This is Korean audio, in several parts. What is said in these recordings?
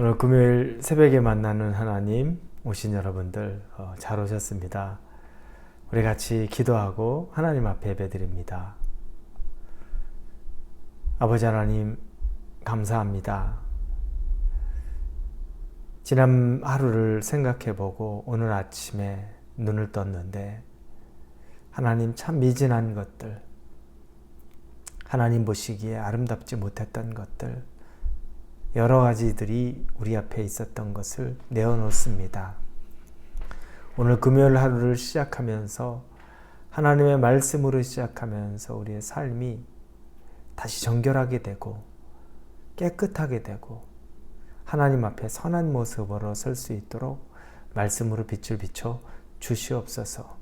오늘 금요일 새벽에 만나는 하나님 오신 여러분들 어, 잘 오셨습니다. 우리 같이 기도하고 하나님 앞에 예배드립니다. 아버지 하나님 감사합니다. 지난 하루를 생각해 보고 오늘 아침에 눈을 떴는데 하나님 참 미진한 것들 하나님 보시기에 아름답지 못했던 것들 여러 가지들이 우리 앞에 있었던 것을 내어놓습니다. 오늘 금요일 하루를 시작하면서 하나님의 말씀으로 시작하면서 우리의 삶이 다시 정결하게 되고 깨끗하게 되고 하나님 앞에 선한 모습으로 설 수 있도록 말씀으로 빛을 비춰 주시옵소서.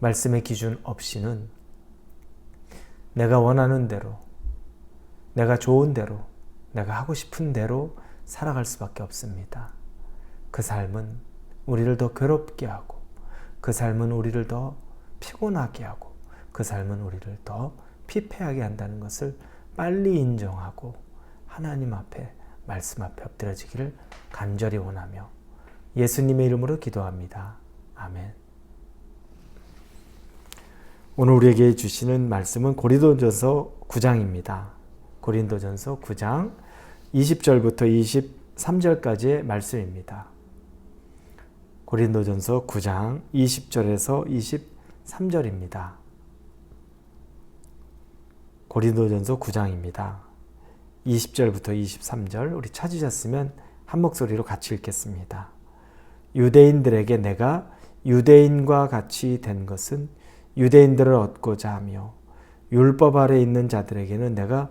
말씀의 기준 없이는 내가 원하는 대로, 내가 좋은 대로, 내가 하고 싶은 대로 살아갈 수밖에 없습니다. 그 삶은 우리를 더 괴롭게 하고, 그 삶은 우리를 더 피곤하게 하고, 그 삶은 우리를 더 피폐하게 한다는 것을 빨리 인정하고 하나님 앞에 말씀 앞에 엎드려지기를 간절히 원하며 예수님의 이름으로 기도합니다. 아멘. 오늘 우리에게 주시는 말씀은 고린도전서 9장입니다. 고린도전서 9장 20절부터 23절까지의 말씀입니다. 고린도전서 9장 20절에서 23절입니다. 고린도전서 9장입니다. 20절부터 23절 우리 찾으셨으면 한 목소리로 같이 읽겠습니다. 유대인들에게 내가 유대인과 같이 된 것은 유대인들을 얻고자 하며 율법 아래 있는 자들에게는 내가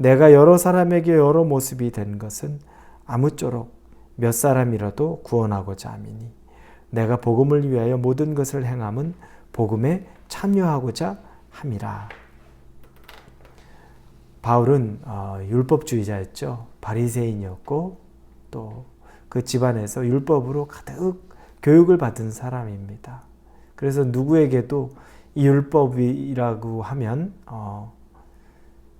내가 여러 사람에게 여러 모습이 된 것은 아무쪼록 몇 사람이라도 구원하고자 함이니 내가 복음을 위하여 모든 것을 행함은 복음에 참여하고자 함이라. 바울은 어, 율법주의자였죠. 바리새인이었고 또 그 집안에서 율법으로 가득 교육을 받은 사람입니다. 그래서 누구에게도 이 율법이라고 하면 어,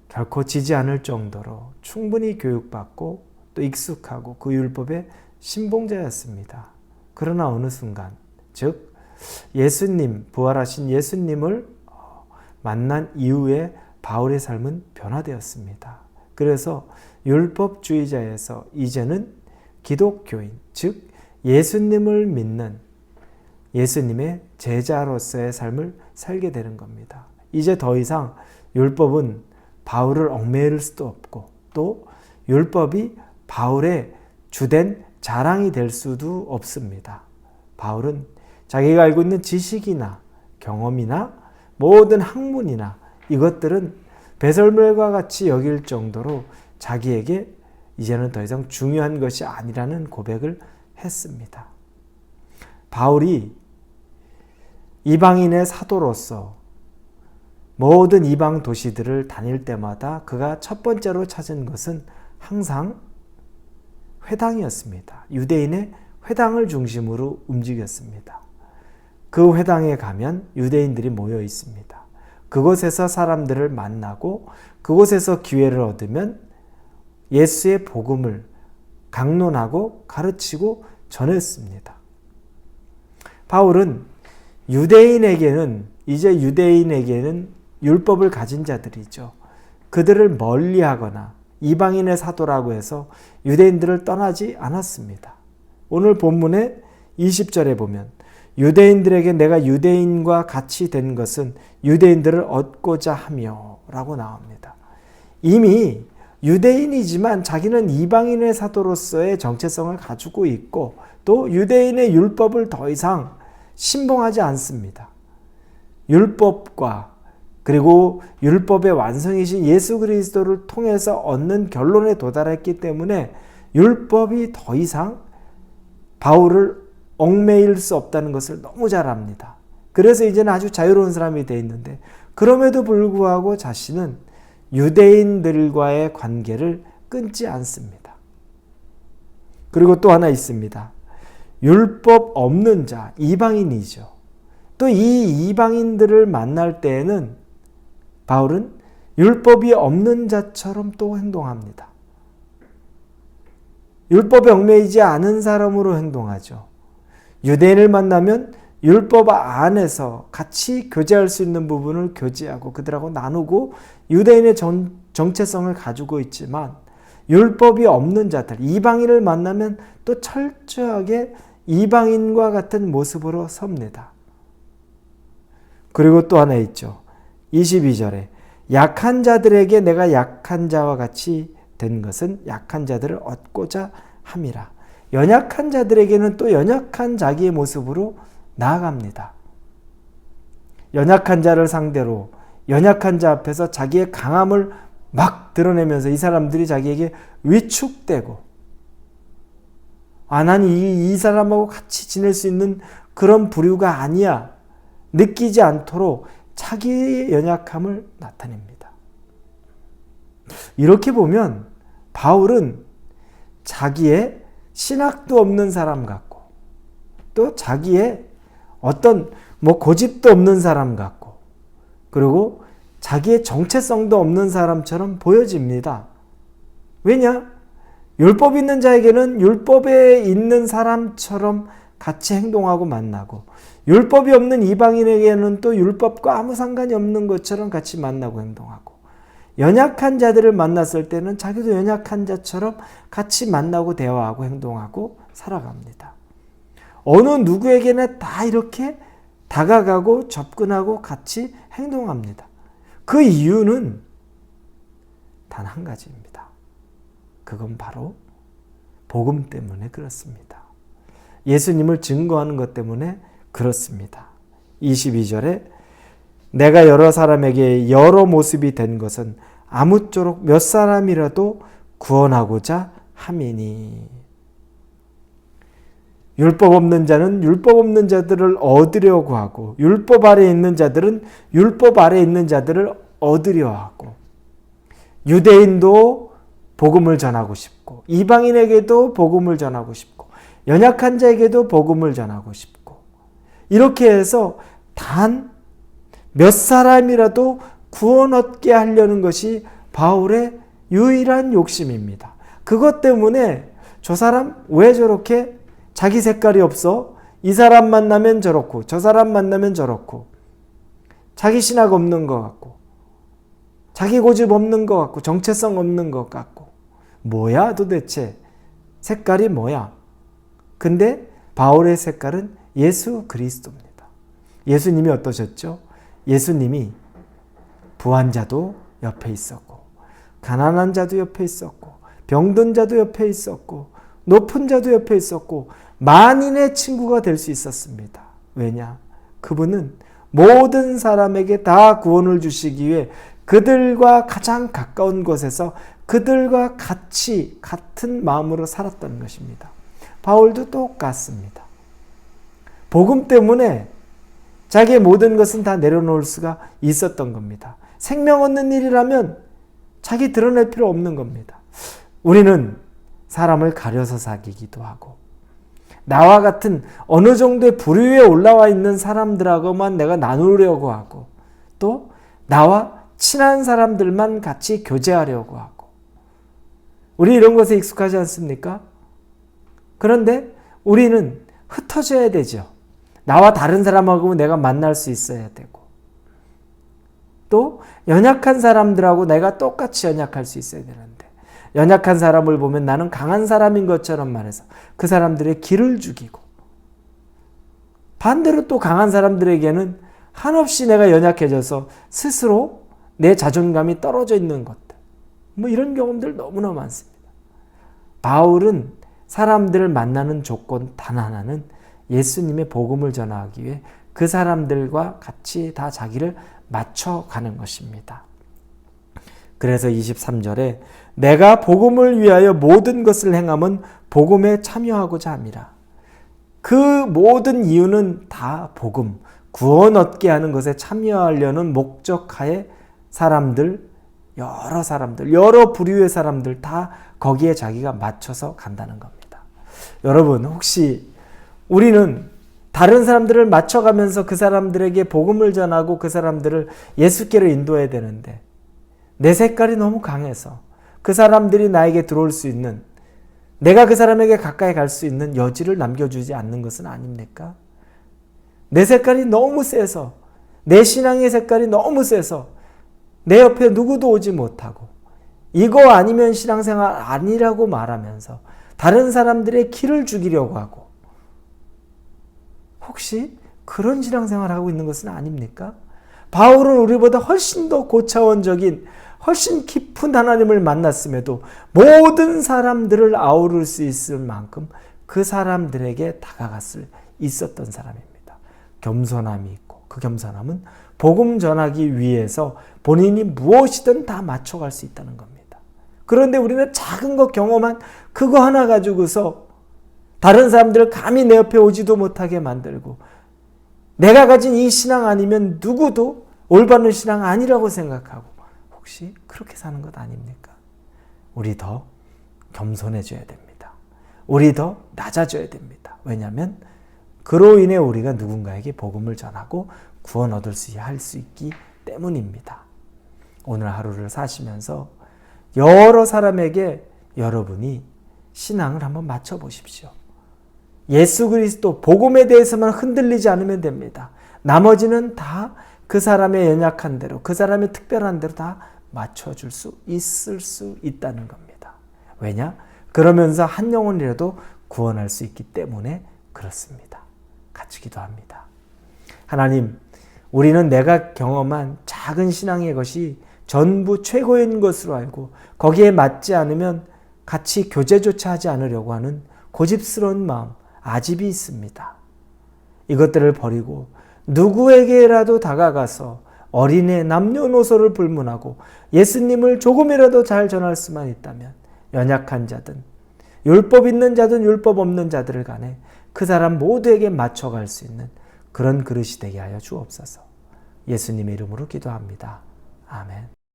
결코 지지 않을 정도로 충분히 교육받고 또 익숙하고 그 율법의 신봉자였습니다. 그러나 어느 순간, 즉 예수님 부활하신 예수님을 어, 만난 이후에 바울의 삶은 변화되었습니다. 그래서 율법주의자에서 이제는 기독교인, 즉 예수님을 믿는 예수님의 제자로서의 삶을 살게 되는 겁니다. 이제 더 이상 율법은 바울을 얽매일 수도 없고 또 율법이 바울의 주된 자랑이 될 수도 없습니다. 바울은 자기가 알고 있는 지식이나 경험이나 모든 학문이나 이것들은 배설물과 같이 여길 정도로 자기에게 이제는 더 이상 중요한 것이 아니라는 고백을 했습니다. 바울이 이방인의 사도로서 모든 이방 도시들을 다닐 때마다 그가 첫 번째로 찾은 것은 항상 회당이었습니다. 유대인의 회당을 중심으로 움직였습니다. 그 회당에 가면 유대인들이 모여 있습니다. 그곳에서 사람들을 만나고 그곳에서 기회를 얻으면 예수의 복음을 강론하고 가르치고 전했습니다. 바울은 유대인에게는 이제 유대인에게는 율법을 가진 자들이죠. 그들을 멀리 하거나 이방인의 사도라고 해서 유대인들을 떠나지 않았습니다. 오늘 본문의 20절에 보면 유대인들에게 내가 유대인과 같이 된 것은 유대인들을 얻고자 하며 라고 나옵니다. 이미 유대인이지만 자기는 이방인의 사도로서의 정체성을 가지고 있고 또 유대인의 율법을 더 이상 신봉하지 않습니다. 율법과 그리고 율법의 완성이신 예수 그리스도를 통해서 얻는 결론에 도달했기 때문에 율법이 더 이상 바울을 얽매일 수 없다는 것을 너무 잘 압니다. 그래서 이제는 아주 자유로운 사람이 되어 있는데 그럼에도 불구하고 자신은 유대인들과의 관계를 끊지 않습니다. 그리고 또 하나 있습니다. 율법 없는 자, 이방인이죠. 또 이 이방인들을 만날 때에는 바울은 율법이 없는 자처럼 또 행동합니다. 율법에 얽매이지 않은 사람으로 행동하죠. 유대인을 만나면 율법 안에서 같이 교제할 수 있는 부분을 교제하고 그들하고 나누고 유대인의 정, 정체성을 가지고 있지만 율법이 없는 자들, 이방인을 만나면 또 철저하게 이방인과 같은 모습으로 섭니다. 그리고 또 하나 있죠. 22절에 약한 자들에게 내가 약한 자와 같이 된 것은 약한 자들을 얻고자 함이라. 연약한 자들에게는 또 연약한 자기의 모습으로 나아갑니다. 연약한 자를 상대로 연약한 자 앞에서 자기의 강함을 막 드러내면서 이 사람들이 자기에게 위축되고 아, 난 이, 이 사람하고 같이 지낼 수 있는 그런 부류가 아니야. 느끼지 않도록 자기의 연약함을 나타냅니다. 이렇게 보면 바울은 자기의 신학도 없는 사람 같고 또 자기의 어떤 뭐 고집도 없는 사람 같고 그리고 자기의 정체성도 없는 사람처럼 보여집니다. 왜냐? 율법 있는 자에게는 율법에 있는 사람처럼 같이 행동하고 만나고 율법이 없는 이방인에게는 또 율법과 아무 상관이 없는 것처럼 같이 만나고 행동하고 연약한 자들을 만났을 때는 자기도 연약한 자처럼 같이 만나고 대화하고 행동하고 살아갑니다. 어느 누구에게나 다 이렇게 다가가고 접근하고 같이 행동합니다. 그 이유는 단 한 가지입니다. 그건 바로 복음 때문에 그렇습니다. 예수님을 증거하는 것 때문에 그렇습니다. 22절에 내가 여러 사람에게 여러 모습이 된 것은 아무쪼록 몇 사람이라도 구원하고자 함이니. 율법 없는 자는 율법 없는 자들을 얻으려고 하고 율법 아래 있는 자들은 율법 아래 있는 자들을 얻으려 하고 유대인도 복음을 전하고 싶고 이방인에게도 복음을 전하고 싶고 연약한 자에게도 복음을 전하고 싶고 이렇게 해서 단 몇 사람이라도 구원 얻게 하려는 것이 바울의 유일한 욕심입니다. 그것 때문에 저 사람 왜 저렇게 자기 색깔이 없어? 이 사람 만나면 저렇고 저 사람 만나면 저렇고 자기 신학 없는 것 같고 자기 고집 없는 것 같고 정체성 없는 것 같고 뭐야 도대체 색깔이 뭐야? 근데 바울의 색깔은 예수 그리스도입니다. 예수님이 어떠셨죠? 예수님이 부한 자도 옆에 있었고 가난한 자도 옆에 있었고 병든 자도 옆에 있었고 높은 자도 옆에 있었고 만인의 친구가 될 수 있었습니다. 왜냐? 그분은 모든 사람에게 다 구원을 주시기 위해 그들과 가장 가까운 곳에서 그들과 같이 같은 마음으로 살았던 것입니다. 바울도 똑같습니다. 복음 때문에 자기의 모든 것은 다 내려놓을 수가 있었던 겁니다. 생명 얻는 일이라면 자기 드러낼 필요 없는 겁니다. 우리는 사람을 가려서 사귀기도 하고, 나와 같은 어느 정도의 부류에 올라와 있는 사람들하고만 내가 나누려고 하고, 또 나와 친한 사람들만 같이 교제하려고 하고, 우리 이런 것에 익숙하지 않습니까? 그런데 우리는 흩어져야 되죠. 나와 다른 사람하고 내가 만날 수 있어야 되고, 또 연약한 사람들하고 내가 똑같이 연약할 수 있어야 되는데, 연약한 사람을 보면 나는 강한 사람인 것처럼 말해서 그 사람들의 길을 죽이고, 반대로 또 강한 사람들에게는 한없이 내가 연약해져서 스스로 내 자존감이 떨어져 있는 것들. 뭐 이런 경험들 너무나 많습니다. 바울은 사람들을 만나는 조건 단 하나는 예수님의 복음을 전하기 위해 그 사람들과 같이 다 자기를 맞춰가는 것입니다. 그래서 23절에 내가 복음을 위하여 모든 것을 행함은 복음에 참여하고자 함이라. 그 모든 이유는 다 복음, 구원 얻게 하는 것에 참여하려는 목적하에 사람들, 여러 사람들, 여러 부류의 사람들 다 거기에 자기가 맞춰서 간다는 겁니다. 여러분, 혹시 우리는 다른 사람들을 맞춰가면서 그 사람들에게 복음을 전하고 그 사람들을 예수께로 인도해야 되는데 내 색깔이 너무 강해서 그 사람들이 나에게 들어올 수 있는 내가 그 사람에게 가까이 갈 수 있는 여지를 남겨주지 않는 것은 아닙니까? 내 색깔이 너무 세서 내 신앙의 색깔이 너무 세서 내 옆에 누구도 오지 못하고 이거 아니면 신앙생활 아니라고 말하면서 다른 사람들의 길을 죽이려고 하고 혹시 그런 신앙생활을 하고 있는 것은 아닙니까? 바울은 우리보다 훨씬 더 고차원적인 훨씬 깊은 하나님을 만났음에도 모든 사람들을 아우를 수 있을 만큼 그 사람들에게 다가갔을 있었던 사람입니다. 겸손함이 있고 그 겸손함은 복음 전하기 위해서 본인이 무엇이든 다 맞춰갈 수 있다는 겁니다. 그런데 우리는 작은 것 경험한 그거 하나 가지고서 다른 사람들을 감히 내 옆에 오지도 못하게 만들고 내가 가진 이 신앙 아니면 누구도 올바른 신앙 아니라고 생각하고 혹시 그렇게 사는 것 아닙니까? 우리 더 겸손해져야 됩니다. 우리 더 낮아져야 됩니다. 왜냐하면 그로 인해 우리가 누군가에게 복음을 전하고 구원 얻을 수 할 수 있기 때문입니다. 오늘 하루를 사시면서 여러 사람에게 여러분이 신앙을 한번 맞춰 보십시오. 예수 그리스도 복음에 대해서만 흔들리지 않으면 됩니다. 나머지는 다 그 사람의 연약한 대로 그 사람의 특별한 대로 다 맞춰줄 수 있을 수 있다는 겁니다. 왜냐? 그러면서 한 영혼이라도 구원할 수 있기 때문에 그렇습니다. 같이 기도합니다. 하나님, 우리는 내가 경험한 작은 신앙의 것이 전부 최고인 것으로 알고 거기에 맞지 않으면 같이 교제조차 하지 않으려고 하는 고집스러운 마음, 아집이 있습니다. 이것들을 버리고 누구에게라도 다가가서 어린애 남녀노소를 불문하고 예수님을 조금이라도 잘 전할 수만 있다면 연약한 자든 율법 있는 자든 율법 없는 자들을 간에 그 사람 모두에게 맞춰갈 수 있는 그런 그릇이 되게 하여 주옵소서. 예수님의 이름으로 기도합니다. 아멘.